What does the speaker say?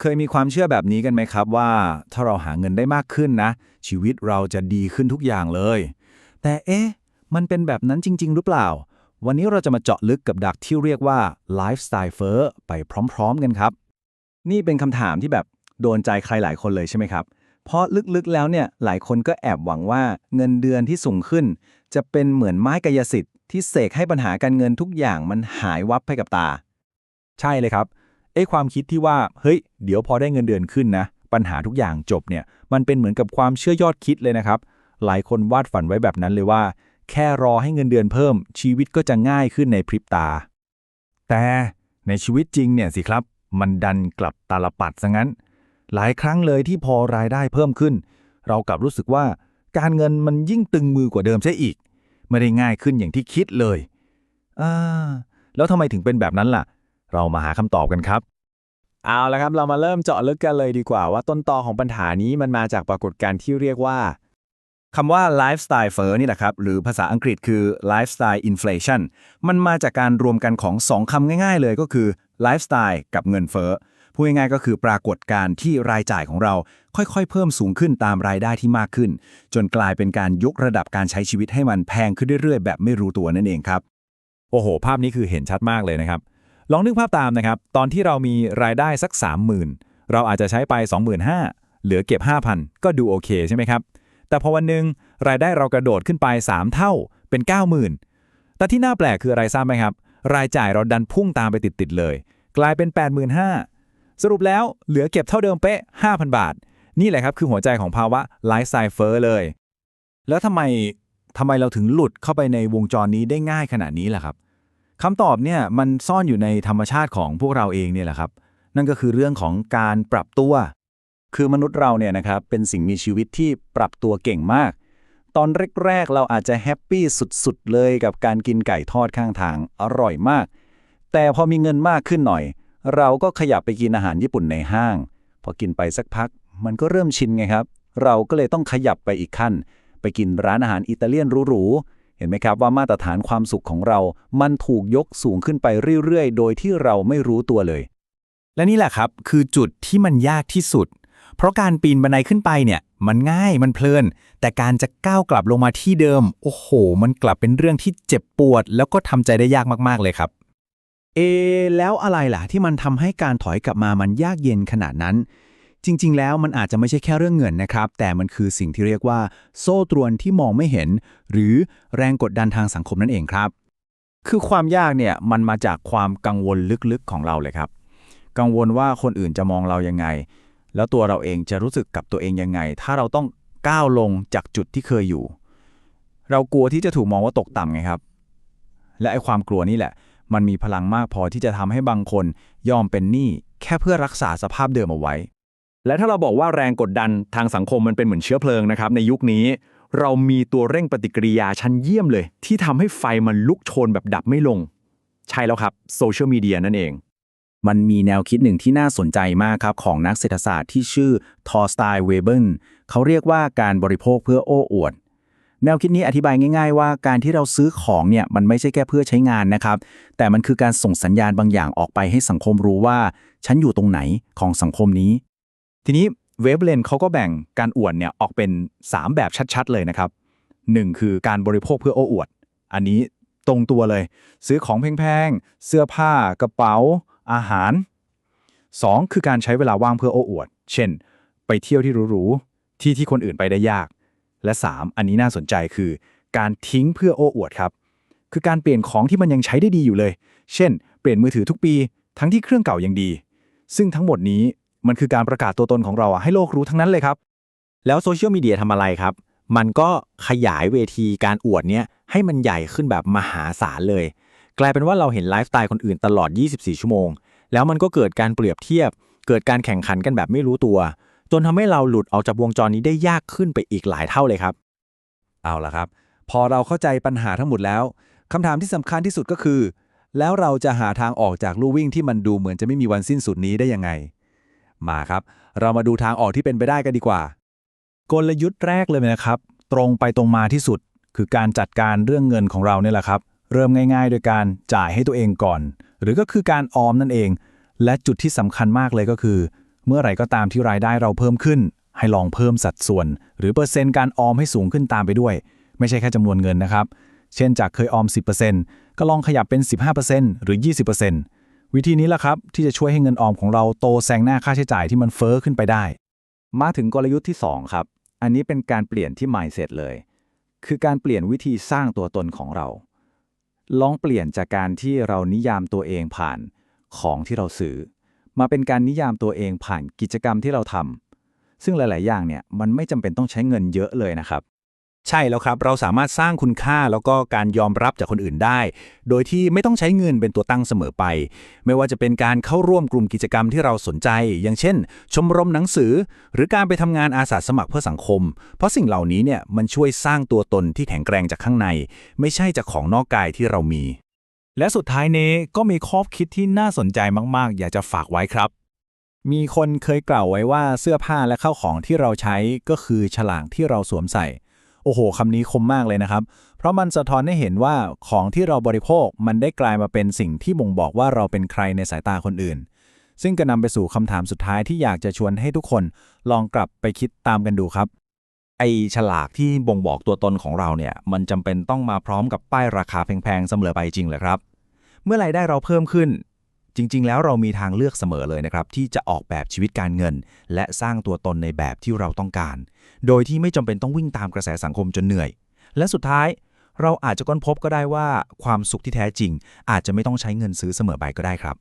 เคยมีความเชื่อแบบนี้กันไหมครับว่า ถ้าเราหาเงินได้มากขึ้นนะ ชีวิตเราจะดีขึ้นทุกอย่างเลย แต่เอ๊ะ มันเป็นแบบนั้นจริง ๆ หรือเปล่า วันนี้เราจะมาเจาะลึกกับดักที่เรียกว่าไลฟ์สไตล์เฟอร์ไปพร้อม ๆ กันครับ นี่เป็นคำถามที่แบบโดนใจใครหลายคนเลยใช่ไหมครับ เพราะลึกๆแล้วเนี่ยหลายคนก็แอบหวังว่าเงินเดือนที่สูงขึ้น จะเป็นเหมือนไม้กายสิทธิ์ที่เสกให้ปัญหาการเงินทุกอย่างมันหายวับไปกับตา ใช่เลยครับ ไอ้ความคิดที่ว่าเฮ้ย เดี๋ยวพอได้เงินเดือนขึ้นนะ ปัญหาทุกอย่างจบเนี่ย มันเป็นเหมือนกับความเชื่อยอดคิดเลยนะครับ หลายคนวาดฝันไว้แบบนั้นเลยว่า แค่รอให้เงินเดือนเพิ่ม ชีวิตก็จะง่ายขึ้นในพริบตา แต่ในชีวิตจริงเนี่ยสิครับ มันดันกลับตาลปัดซะงั้น หลายครั้งเลยที่พอรายได้เพิ่มขึ้น เรากลับรู้สึกว่าการเงินมันยิ่งตึงมือกว่าเดิมใช่อีก ไม่ได้ง่ายขึ้นอย่างที่คิดเลยอ่าแล้วทำไมถึงเป็นแบบนั้นล่ะ เรามาหาคำตอบกันครับ เอาละครับ เรามาเริ่มเจาะลึกกันเลยดีกว่าว่าต้นตอของปัญหานี้มันมาจากปรากฏการณ์ที่เรียกว่าคำว่า lifestyle เฟ r นี่แหละครับ หรือภาษาอังกฤษคือ lifestyle inflation มันมาจากการรวมกันของ 2คำง่ายๆเลยก็คือ lifestyle กับเงินเฟ้อพูดง่ายๆก็คือปรากฏการณ์ที่รายจ่ายของเราค่อยๆ เพิ่มสูงขึ้นตามรายได้ที่มากขึ้น จนกลายเป็นการยกระดับการใช้ชีวิตให้มันแพงขึ้นเรื่อยๆ แบบไม่รู้ตัวนั่นเองครับ โอ้โห ภาพนี้คือเห็นชัดมากเลยนะครับ ลองนึกภาพตามนะครับ ตอนที่เรามีรายได้สัก 30,000 เราอาจจะใช้ไป 25,000เหลือเก็บ 5,000 ก็ดูโอเคใช่ไหมครับ แต่พอวันหนึ่งรายได้เรากระโดดขึ้นไป 3 เท่าเป็น 90,000 แต่ที่น่าแปลกคืออะไรทราบไหมครับ รายจ่ายเราดันพุ่งตามไปติดๆเลย กลายเป็น 85,000 สรุปแล้วเหลือเก็บเท่าเดิมเป๊ะ 5,000 บาท นี่แหละครับคือหัวใจของภาวะไลฟ์สไตล์เฟอร์เลย แล้วทำไมทำไมเราถึงหลุดเข้าไปในวงจรนี้ได้ง่ายขนาดนี้ล่ะครับ คำตอบเนี่ยมันซ่อนอยู่ในธรรมชาติของพวกเราเองเนี่ยแหละครับ นั่นก็คือเรื่องของการปรับตัว คือมนุษย์เราเนี่ยนะครับเป็นสิ่งมีชีวิตที่ปรับตัวเก่งมาก ตอนแรกๆเราอาจจะแฮปปี้สุดๆเลยกับการกินไก่ทอดข้างทางอร่อยมาก แต่พอมีเงินมากขึ้นหน่อย เราก็ขยับไปกินอาหารญี่ปุ่นในห้าง พอกินไปสักพัก มันก็เริ่มชินไงครับ เราก็เลยต้องขยับไปอีกขั้น ไปกินร้านอาหารอิตาเลียนหรูๆ เห็นไหมครับว่ามาตรฐานความสุขของเรา มันถูกยกสูงขึ้นไปเรื่อยๆ โดยที่เราไม่รู้ตัวเลย และนี่แหละครับ คือจุดที่มันยากที่สุด เพราะการปีนบันไดขึ้นไปเนี่ย มันง่ายมันเพลิน แต่การจะก้าวกลับลงมาที่เดิม โอ้โห มันกลับเป็นเรื่องที่เจ็บปวด แล้วก็ทำใจได้ยากมากๆเลยครับ เอ แล้วอะไรล่ะที่มันทำให้การถอยกลับมามันยากเย็นขนาดนั้น จริง ๆ แล้วมันอาจจะไม่ใช่แค่เรื่องเงินนะครับ แต่มันคือสิ่งที่เรียกว่า โซ่ตรวนที่มองไม่เห็น หรือแรงกดดันทางสังคมนั่นเองครับ คือความยากเนี่ยมันมาจากความกังวลลึกๆของเราเลยครับ กังวลว่าคนอื่นจะมองเรายังไง แล้วตัวเราเองจะรู้สึกกับตัวเองยังไง ถ้าเราต้องก้าวลงจากจุดที่เคยอยู่ เรากลัวที่จะถูกมองว่าตกต่ำไงครับ และไอ้ความกลัวนี่แหละ มันมีพลังมากพอที่จะทำให้บางคนยอมเป็นหนี้แค่เพื่อรักษาสภาพเดิมเอาไว้ และถ้าเราบอกว่าแรงกดดันทางสังคมมันเป็นเหมือนเชื้อเพลิงนะครับในยุคนี้ เรามีตัวเร่งปฏิกิริยาชั้นเยี่ยมเลย ที่ทำให้ไฟมันลุกโชนแบบดับไม่ลง ใช่แล้วครับโซเชียลมีเดียนั่นเอง มันมีแนวคิดหนึ่งที่น่าสนใจมากครับ ของนักเศรษฐศาสตร์ที่ชื่อทอร์สไตน์เวเบนเขาเรียกว่าการบริโภคเพื่อโอ้อวดแนวคิดนี้อธิบายง่าย ๆ ว่าการที่เราซื้อของเนี่ยมันไม่ใช่แค่เพื่อใช้งานนะครับ แต่มันคือการส่งสัญญาณบางอย่างออกไปให้สังคมรู้ว่า ฉันอยู่ตรงไหนของสังคมนี้ ทีนี้เวฟเลนเขาก็แบ่งการอวดเนี่ยออกเป็น 3 แบบชัดๆ เลยนะครับ 1 คือการบริโภคเพื่อโอ้อวด อันนี้ตรงตัวเลย ซื้อของแพงๆ เสื้อผ้ากระเป๋า อาหาร 2 คือการใช้เวลาว่างเพื่อโอ้อวด เช่น ไปเที่ยวที่หรูๆที่ที่คนอื่นไปได้ยาก และ 3 อันนี้น่าสนใจคือ การทิ้งเพื่อโอ้อวดครับ คือการเปลี่ยนของที่มันยังใช้ได้ดีอยู่เลย เช่น เปลี่ยนมือถือทุกปี ทั้งที่เครื่องเก่ายังดี ซึ่งทั้งหมดนี้ มันคือการประกาศตัวตนของเราอะให้โลกรู้ทั้งนั้นเลยครับ แล้วโซเชียลมีเดียทำอะไรครับ มันก็ขยายเวทีการอวดเนี่ยให้มันใหญ่ขึ้นแบบมหาศาลเลย กลายเป็นว่าเราเห็นไลฟ์สไตล์คนอื่นตลอด 24 ชั่วโมง แล้วมันก็เกิดการเปรียบเทียบ เกิดการแข่งขันกันแบบไม่รู้ตัว จนทำให้เราหลุดออกจากวงจรนี้ได้ยากขึ้นไปอีกหลายเท่าเลยครับ เอาละครับ พอเราเข้าใจปัญหาทั้งหมดแล้วคำถามที่สำคัญที่สุดก็คือ แล้วเราจะหาทางออกจากลู่วิ่งที่มันดูเหมือนจะไม่มีวันสิ้นสุดนี้ได้ยังไง มาครับ เรามาดูทางออกที่เป็นไปได้กันดีกว่า กลยุทธ์แรกเลยนะครับ ตรงไปตรงมาที่สุด คือการจัดการเรื่องเงินของเราเนี่ยแหละครับ เริ่มง่ายๆ โดยการจ่ายให้ตัวเองก่อน หรือก็คือการออมนั่นเอง และจุดที่สำคัญมากเลยก็คือ เมื่อไหร่ก็ตามที่รายได้เราเพิ่มขึ้น ให้ลองเพิ่มสัดส่วน หรือเปอร์เซ็นต์การออมให้สูงขึ้นตามไปด้วย ไม่ใช่แค่จำนวนเงินนะครับ เช่นจากเคยออม 10%ก็ลองขยับเป็น 15%หรือ 20% วิธีนี้แหละครับ ที่จะช่วยให้เงินออมของเราโตแซงหน้าค่าใช้จ่ายที่มันเฟอ้อขึ้นไปได้ มาถึงกลยุทธ์ที่ 2 ครับ อันนี้เป็นการเปลี่ยนที่ mindset เลย คือการเปลี่ยนวิธีสร้างตัวตนของเรา ลองเปลี่ยนจากการที่เรานิยามตัวเองผ่านของที่เราซื้อ มาเป็นการนิยามตัวเองผ่านกิจกรรมที่เราทำซึ่งหลาย ๆ อย่างเนี่ยมันไม่จำเป็นต้องใช้เงินเยอะเลยนะครับ ใช่แล้วครับ เราสามารถสร้างคุณค่าแล้วก็การยอมรับจากคนอื่นได้ โดยที่ไม่ต้องใช้เงินเป็นตัวตั้งเสมอไป ไม่ว่าจะเป็นการเข้าร่วมกลุ่มกิจกรรมที่เราสนใจ อย่างเช่น ชมรมหนังสือ หรือการไปทำงานอาสาสมัครเพื่อสังคม เพราะสิ่งเหล่านี้เนี่ยมันช่วยสร้างตัวตนที่แข็งแกร่งจากข้างใน ไม่ใช่จากของนอกกายที่เรามี และสุดท้ายนี้ก็มีข้อคิดที่น่าสนใจมากๆ อยากจะฝากไว้ครับมีคนเคยกล่าวไว้ว่าเสื้อผ้าและข้าวของที่เราใช้ก็คือฉลากที่เราสวมใส่ โอ้โหคำนี้คมมากเลยนะครับ เพราะมันสะท้อนให้เห็นว่าของที่เราบริโภคมันได้กลายมาเป็นสิ่งที่บ่งบอกว่าเราเป็นใครในสายตาคนอื่น ซึ่งก็นำไปสู่คำถามสุดท้ายที่อยากจะชวนให้ทุกคนลองกลับไปคิดตามกันดูครับ ไอฉลากที่บ่งบอกตัวตนของเราเนี่ย มันจำเป็นต้องมาพร้อมกับป้ายราคาแพงๆเสมอไปจริงเหรอครับ เมื่อรายได้เราเพิ่มขึ้น จริง ๆ แล้วเรามีทางเลือกเสมอเลยนะครับ ที่จะออกแบบชีวิตการเงิน และสร้างตัวตนในแบบที่เราต้องการ โดยที่ไม่จำเป็นต้องวิ่งตามกระแสสังคมจนเหนื่อย และสุดท้ายเราอาจจะค้นพบก็ได้ว่าความสุขที่แท้จริง อาจจะไม่ต้องใช้เงินซื้อเสมอไปก็ได้ครับ